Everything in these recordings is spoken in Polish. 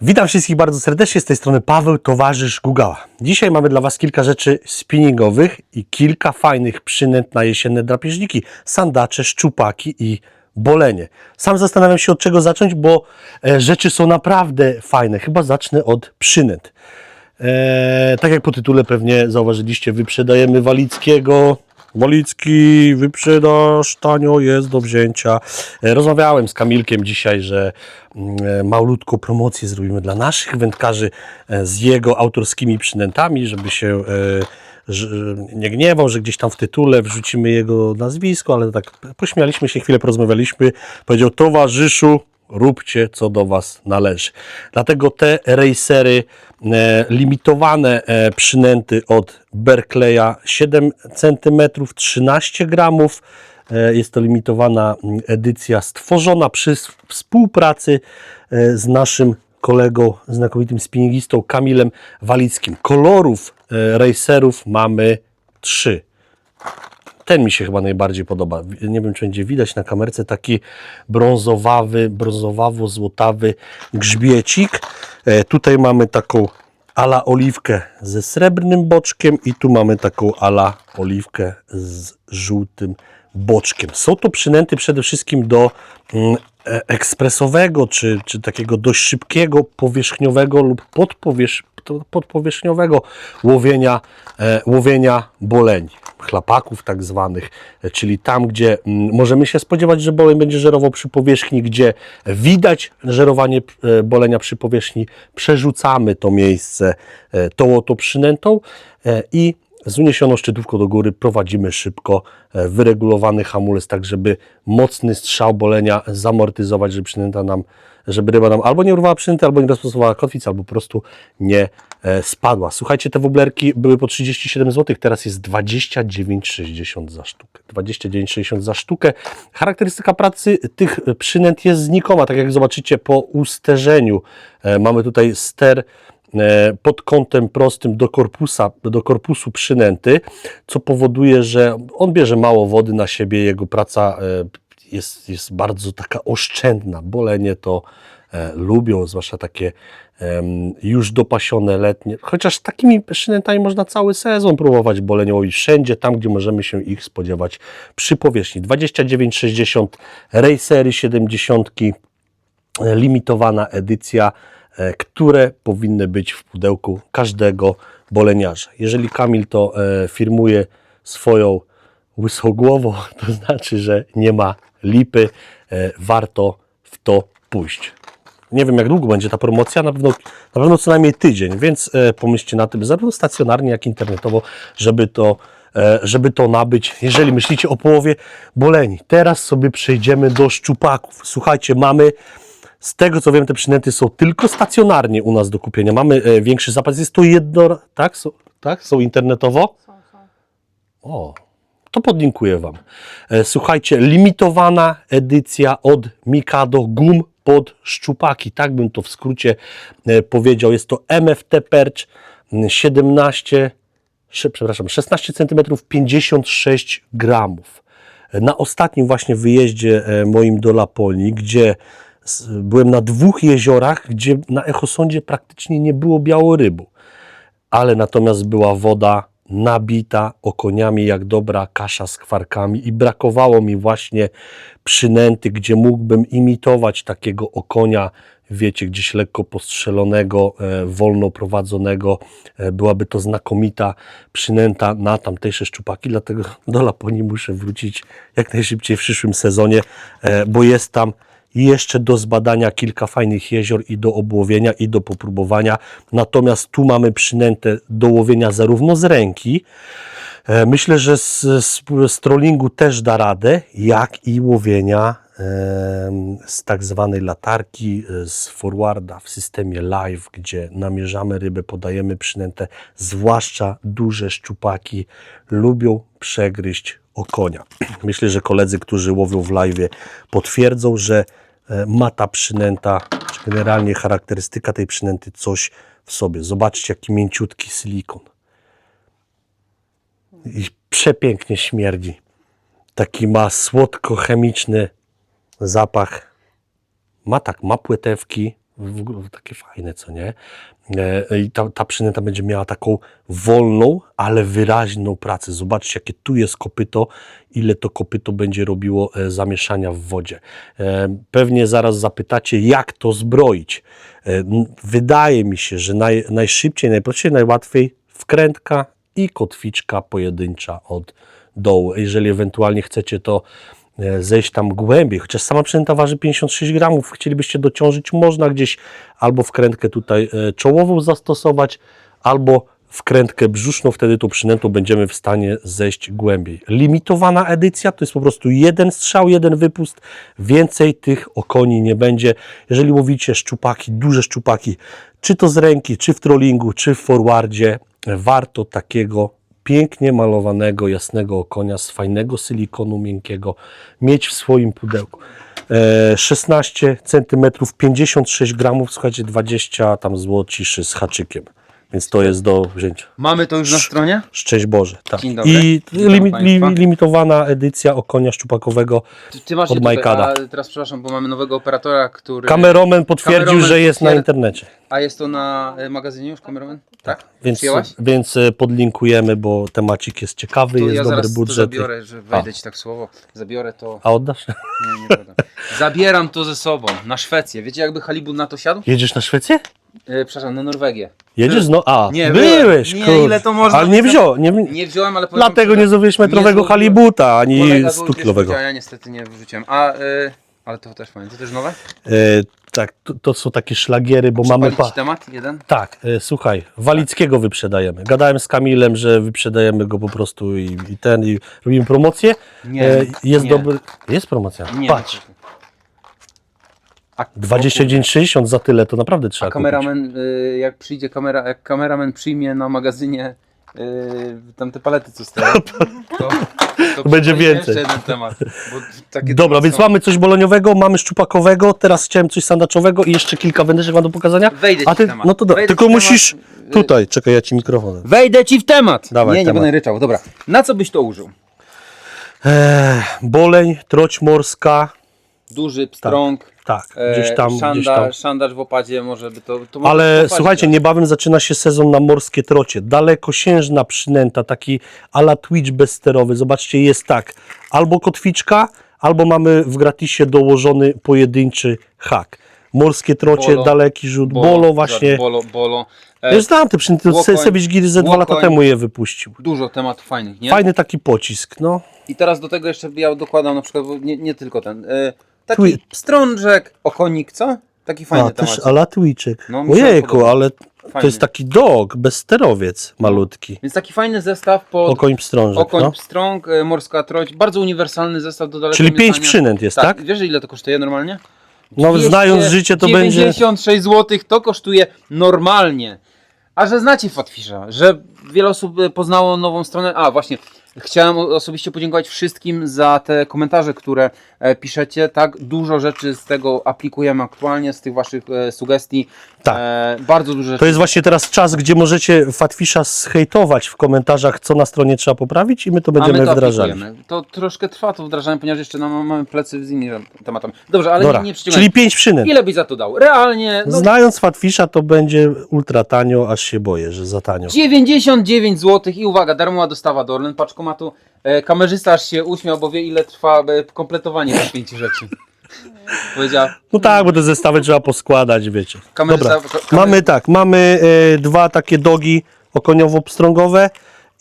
Witam wszystkich bardzo serdecznie, z tej strony Paweł, towarzysz Gugała. Dzisiaj mamy dla Was kilka rzeczy spinningowych i kilka fajnych przynęt na jesienne drapieżniki, sandacze, szczupaki i bolenie. Sam zastanawiam się od czego zacząć, bo e, rzeczy są naprawdę fajne. Chyba zacznę od przynęt. E, tak jak po tytule pewnie zauważyliście, wyprzedajemy Walickiego. Walicki, wyprzedaż, tanio jest do wzięcia. E, Rozmawiałem z Kamilkiem dzisiaj, że mm, e, małutką promocję zrobimy dla naszych wędkarzy e, z jego autorskimi przynętami, żeby się nie gniewał, że gdzieś tam w tytule wrzucimy jego nazwisko, ale tak pośmialiśmy się, chwilę porozmawialiśmy. Powiedział, towarzyszu, róbcie co do Was należy. Dlatego te racery, e, limitowane e, przynęty od Berkleya 7 cm, 13 gramów. E, Jest to limitowana mm, edycja stworzona przy współpracy e, z naszym kolegą, znakomitym spinningistą Kamilem Walickim. Kolorów e, racerów mamy trzy. Ten mi się chyba najbardziej podoba. Nie wiem, czy będzie widać na kamerce taki brązowawy, brązowawo-złotawy grzbiecik. E, tutaj mamy taką ala oliwkę ze srebrnym boczkiem i tu mamy taką ala oliwkę z żółtym boczkiem. Są to przynęty przede wszystkim do mm, e, ekspresowego, czy, czy takiego dość szybkiego, powierzchniowego lub podpowierz, podpowierzchniowego łowienia, e, łowienia boleni, chlapaków tak zwanych, czyli tam, gdzie mm, możemy się spodziewać, że boleń będzie żerował przy powierzchni, gdzie widać żerowanie e, bolenia przy powierzchni, przerzucamy to miejsce e, tą oto przynętą e, i z uniesioną szczytówką do góry prowadzimy szybko wyregulowany hamulec, tak żeby mocny strzał bolenia zamortyzować, żeby przynęta nam, żeby ryba nam albo nie urwała przynęty, albo nie rozprostowała kotwic, albo po prostu nie spadła. Słuchajcie, te woblerki były po 37 zł, teraz jest 29,60 za sztukę. 29,60 za sztukę. Charakterystyka pracy tych przynęt jest znikoma, tak jak zobaczycie po usterzeniu. E, Mamy tutaj ster e, pod kątem prostym do, korpusa, do korpusu przynęty, co powoduje, że on bierze mało wody na siebie, jego praca e, jest, jest bardzo taka oszczędna. Bolenie to e, lubią, zwłaszcza takie em, już dopasione letnie. Chociaż takimi przynętami można cały sezon próbować bolenie łowić wszędzie, tam gdzie możemy się ich spodziewać przy powierzchni. 29,60 Racery 70 e, limitowana edycja, e, które powinny być w pudełku każdego boleniarza. Jeżeli Kamil to e, firmuje swoją łysą głową, to znaczy, że nie ma lipy, e, warto w to pójść. Nie wiem, jak długo będzie ta promocja, na pewno, na pewno co najmniej tydzień, więc e, pomyślcie na tym, zarówno stacjonarnie, jak i internetowo, żeby to, e, żeby to nabyć. Jeżeli myślicie o połowie boleni, teraz sobie przejdziemy do szczupaków. Słuchajcie, mamy z tego co wiem, te przynęty są tylko stacjonarnie u nas do kupienia. Mamy e, większy zapas. Jest to jedno, tak? Są, tak? Są internetowo? O, to podlinkuję Wam. E, Słuchajcie, limitowana edycja od Mikado gum pod szczupaki. Tak bym to w skrócie e, powiedział. Jest to MFT Perch mm, 17, sze- przepraszam, 16 cm, 56 gramów. Na ostatnim właśnie wyjeździe e, moim do Laponii, gdzie byłem na dwóch jeziorach, gdzie na echosądzie praktycznie nie było białorybu ale natomiast była woda nabita okoniami jak dobra kasza z kwarkami i brakowało mi właśnie przynęty, gdzie mógłbym imitować takiego okonia, wiecie, gdzieś lekko postrzelonego, e, wolno prowadzonego. E, byłaby to znakomita przynęta na tamtejsze szczupaki, dlatego do Laponii muszę wrócić jak najszybciej w przyszłym sezonie, e, bo jest tam i jeszcze do zbadania kilka fajnych jezior i do obłowienia i do popróbowania. Natomiast tu mamy przynętę do łowienia zarówno z ręki, e, myślę, że z, z, z trollingu też da radę, jak i łowienia z tak zwanej latarki, e, z forwarda w systemie live, gdzie namierzamy rybę, podajemy przynętę, zwłaszcza duże szczupaki lubią przegryźć okonia. Myślę, że koledzy, którzy łowią w live potwierdzą, że e, ma ta przynęta, czy generalnie charakterystyka tej przynęty coś w sobie. Zobaczcie, jaki mięciutki silikon. I przepięknie śmierdzi. Taki ma słodko-chemiczny zapach. Ma tak, ma płetewki, w ogóle takie fajne, co nie? E, I ta, ta przynęta będzie miała taką wolną, ale wyraźną pracę. Zobaczcie, jakie tu jest kopyto, ile to kopyto będzie robiło e, zamieszania w wodzie. E, Pewnie zaraz zapytacie, jak to zbroić. Wydaje mi się, że naj, najszybciej, najprościej, najłatwiej wkrętka i kotwiczka pojedyncza od dołu. Jeżeli ewentualnie chcecie to zejść tam głębiej, chociaż sama przynęta waży 56 gramów, chcielibyście dociążyć, można gdzieś albo wkrętkę tutaj e, czołową zastosować, albo wkrętkę brzuszną, wtedy tą przynętą będziemy w stanie zejść głębiej. Limitowana edycja to jest po prostu jeden strzał, jeden wypust, więcej tych okoni nie będzie. Jeżeli łowicie szczupaki, duże szczupaki, czy to z ręki, czy w trollingu, czy w forwardzie, warto takiego pięknie malowanego, jasnego okonia z fajnego silikonu miękkiego mieć w swoim pudełku. E, 16 cm, 56 gramów, słuchajcie, 20 tam złociszy z haczykiem. Więc to jest do wzięcia. Mamy to już na stronie? Szczęść Boże. Tak. Dzień dobry. I Witam limi, państwa. li, limitowana edycja okonia szczupakowego. Ty, ty masz Od Majkada. a teraz przepraszam, bo mamy nowego operatora, który... Kameromen potwierdził, Kameromen że jest na internecie. A jest to na e, magazynie już, kameromen? Tak? Więc, Przyjęłaś? więc e, podlinkujemy, bo temacik jest ciekawy, To jest ja dobry zaraz to budżet. zabiorę, że wejdę ci tak słowo. Zabiorę to... A oddasz? Nie, nie będę. Zabieram to ze sobą na Szwecję. Wiecie jakby Halibut na to siadł? Jedziesz na Szwecję? E, przepraszam, na Norwegię. Jedziesz? No, a, Nie, byłeś, byłem. Nie, kurde. ile to można Ale nie wziął, nie, Nie wziąłem, ale... powiem dlatego nie że zdobyłeś metrowego halibuta, ani kolega był 100 pierwszy kilowego. udział, Ja niestety nie wrzuciłem. A, e, ale to też fajne. To też nowe? E, tak, to, to są takie szlagiery, bo mamy... Mamy Pa... temat jeden? Tak, e, słuchaj, Walickiego wyprzedajemy. Gadałem z Kamilem, że wyprzedajemy go po prostu i, i ten, i robimy promocję. Nie, jest nie. dobry... Jest promocja. Nie. Patrz, A, 29,60 za tyle to naprawdę trzeba A kameramen, y, jak przyjdzie kamera, jak kameraman przyjmie na magazynie y, tam te palety, co stoją, to, to Będzie więcej. Jeszcze jeden temat. Bo takie. Dobra, tematy więc są. mamy coś boloniowego, mamy szczupakowego, teraz chciałem coś sandaczowego i jeszcze kilka wędeczek mam do pokazania. Wejdę ci A ty, w temat. no to da, Wejdę tylko ci w musisz temat. Y, tutaj, czekaj, ja ci mikrofon. Wejdę ci w temat! Dawaj, nie, nie temat. będę ryczał. Dobra, na co byś to użył? Eee, boleń, troć morska, Duży pstrąg, tak, e, gdzieś tam, szandar, gdzieś tam. szandarz w opadzie, może by to... to Ale opadzie słuchajcie, dać. niebawem zaczyna się sezon na morskie trocie. Dalekosiężna przynęta, taki ala Twitch bezsterowy. Zobaczcie, jest tak, albo kotwiczka, albo mamy w gratisie dołożony pojedynczy hak. Morskie trocie, Bolo. daleki rzut, bolo, właśnie. Bolo, bolo. Ja E, już znam te przynęty, Sevich Giry ze dwa lata temu je wypuścił. Dużo tematów fajnych, nie? Fajny taki pocisk, no. I teraz do tego jeszcze ja dokładam na przykład, nie, nie tylko ten, y, taki Twi- strążek, okonik, co? Taki fajny A, też ala Twitchek. No, mi się Ojejku, podoba. ale to Fajny. jest taki dog, bezsterowiec malutki. Więc taki fajny zestaw pod Okoń pstrążek, okoń, no. pstrąg, y, morska troć, bardzo uniwersalny zestaw do daleko Czyli pięć przynęt jest, tak? Wiesz ile to kosztuje normalnie? No znając życie to będzie... 96 zł to kosztuje normalnie. A że znacie Fatfisha, że wiele osób y, poznało nową stronę. A właśnie, chciałem osobiście podziękować wszystkim za te komentarze, które e, piszecie. Tak, dużo rzeczy z tego aplikujemy aktualnie, z tych waszych e, sugestii. Tak. E, bardzo dużo rzeczy. To jest właśnie teraz czas, gdzie możecie Fatfisza zhejtować w komentarzach, co na stronie trzeba poprawić i my to będziemy my to wdrażali. aplikujemy. To troszkę trwa to wdrażanie, ponieważ jeszcze nam, mamy plecy z innymi tematami. Dobrze, ale Dobra, nie, nie czyli pięć przynęt. Ile byś za to dał? Realnie, no, Znając Fatfisza to będzie ultra tanio, aż się boję, że za tanio. 99 zł i uwaga, darmowa dostawa do Orlen paczkomatu. E, kamerzysta aż się uśmiał, bo wie ile trwa e, kompletowanie tych pięciu rzeczy. Powiedziała, No tak, bo te zestawy trzeba poskładać, wiecie. Kamerzysta- Dobra, ka- kamer- mamy tak, mamy e, dwa takie dogi okoniowo-pstrągowe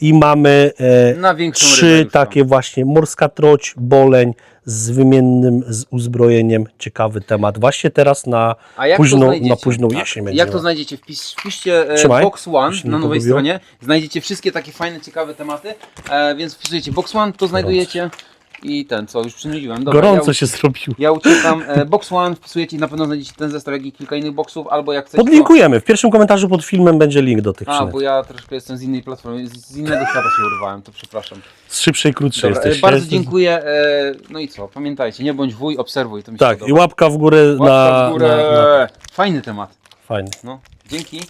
i mamy e, na większą rybę trzy już tam. takie właśnie morska troć, boleń z wymiennym z uzbrojeniem. Ciekawy temat. Właśnie teraz na późną, na późną Tak. jesień. Jak to znajdziecie? Wpis, wpiszcie e, Trzymaj, Box One na nowej stronie. Znajdziecie wszystkie takie fajne, ciekawe tematy. E, więc wpisujecie Box One, to znajdujecie. I ten, co już przynudziłem. Dobra, Gorąco ja, się zrobiło. Ja uciekam. E, box One wpisujecie i na pewno znajdziecie ten zestaw, jak i kilka innych boxów, albo jak chcecie. Podlinkujemy. W pierwszym komentarzu pod filmem będzie link do tych A, bo ja troszkę jestem z innej platformy, z- z innego świata się urwałem, to przepraszam. Z szybszej, krótszej Dobra, e, jesteś. bardzo dziękuję. E, no i co, pamiętajcie, nie bądź wuj, obserwuj, to mi się Tak, i podoba. łapka w górę Łapka na, w górę. na, na... Fajny temat. Fajnie. No, dzięki.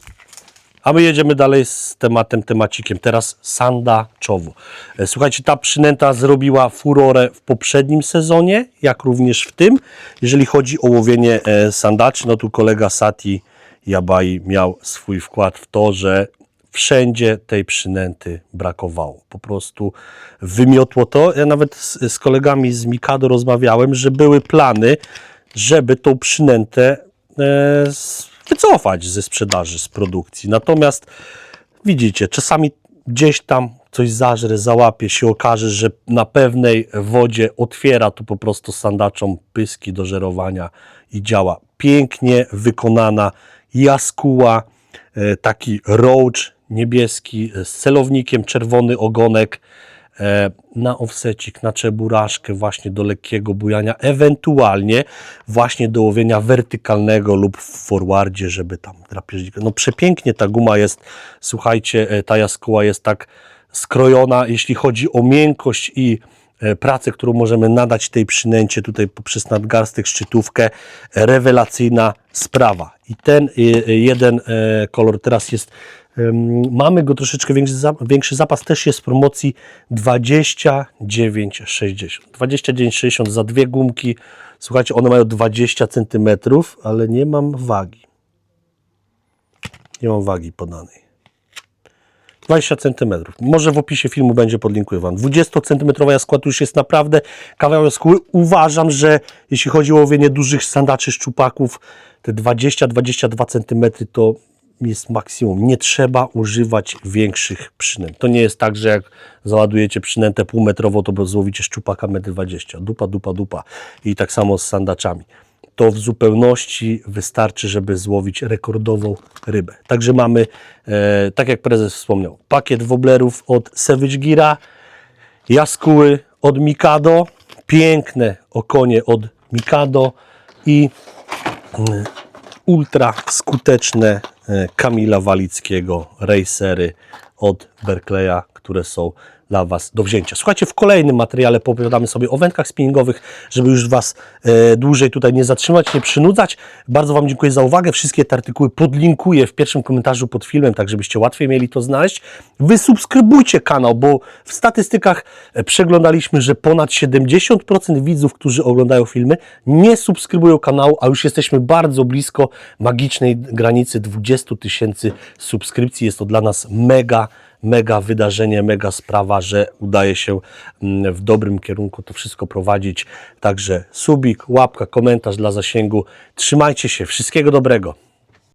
A my jedziemy dalej z tematem, temacikiem. Teraz sandaczowo. E, Słuchajcie, ta przynęta zrobiła furorę w poprzednim sezonie, jak również w tym. Jeżeli chodzi o łowienie e, sandaczy, no tu kolega Sati Jabai miał swój wkład w to, że wszędzie tej przynęty brakowało. Po prostu wymiotło to. Ja nawet z, z kolegami z Mikado rozmawiałem, że były plany, żeby tą przynętę e, wycofać ze sprzedaży, z produkcji. Natomiast widzicie, czasami gdzieś tam coś zażre, załapie, się okaże, że na pewnej wodzie otwiera to po prostu sandaczom pyski do żerowania i działa. Pięknie wykonana jaskuła, e, taki roach niebieski z celownikiem, czerwony ogonek na offsecik, na czeburaszkę właśnie do lekkiego bujania, ewentualnie właśnie do łowienia wertykalnego lub w forwardzie, żeby tam drapieżnika. No przepięknie ta guma jest, słuchajcie, e, ta jaskóła jest tak skrojona, jeśli chodzi o miękkość i e, pracę, którą możemy nadać tej przynęcie tutaj poprzez nadgarstek, szczytówkę, e, rewelacyjna sprawa. I ten e, e, jeden e, kolor teraz jest, mamy go troszeczkę większy, większy zapas, też jest w promocji 29,60. 29,60 za dwie gumki. Słuchajcie, one mają 20 cm, ale nie mam wagi. Nie mam wagi podanej. 20 cm. Może w opisie filmu będzie podlinkuję Wam. 20 cm jaskła to już jest naprawdę kawał jaskóły. Uważam, że jeśli chodzi o łowienie dużych sandaczy, szczupaków, te 20-22 cm to jest maksimum. Nie trzeba używać większych przynęt. To nie jest tak, że jak załadujecie przynętę półmetrową, to złowicie szczupaka 1,20 m. Dupa, dupa, dupa. I tak samo z sandaczami to w zupełności wystarczy, żeby złowić rekordową rybę. Także mamy, e, tak jak prezes wspomniał, pakiet woblerów od Savage Gira, jaskóły od Mikado, piękne okonie od Mikado i mm, ultra skuteczne e, Kamila Walickiego racery od Berkleya, które są dla Was do wzięcia. Słuchajcie, w kolejnym materiale poopowiadamy sobie o wędkach spinningowych, żeby już Was e, dłużej tutaj nie zatrzymać, nie przynudzać. Bardzo Wam dziękuję za uwagę. Wszystkie te artykuły podlinkuję w pierwszym komentarzu pod filmem, tak żebyście łatwiej mieli to znaleźć. Wy subskrybujcie kanał, bo w statystykach e, przeglądaliśmy, że ponad 70% widzów, którzy oglądają filmy, nie subskrybują kanału, a już jesteśmy bardzo blisko magicznej granicy 20 tysięcy subskrypcji. Jest to dla nas mega, mega wydarzenie, mega sprawa, że udaje się mm, w dobrym kierunku to wszystko prowadzić. Także subik, łapka, komentarz dla zasięgu. Trzymajcie się, wszystkiego dobrego.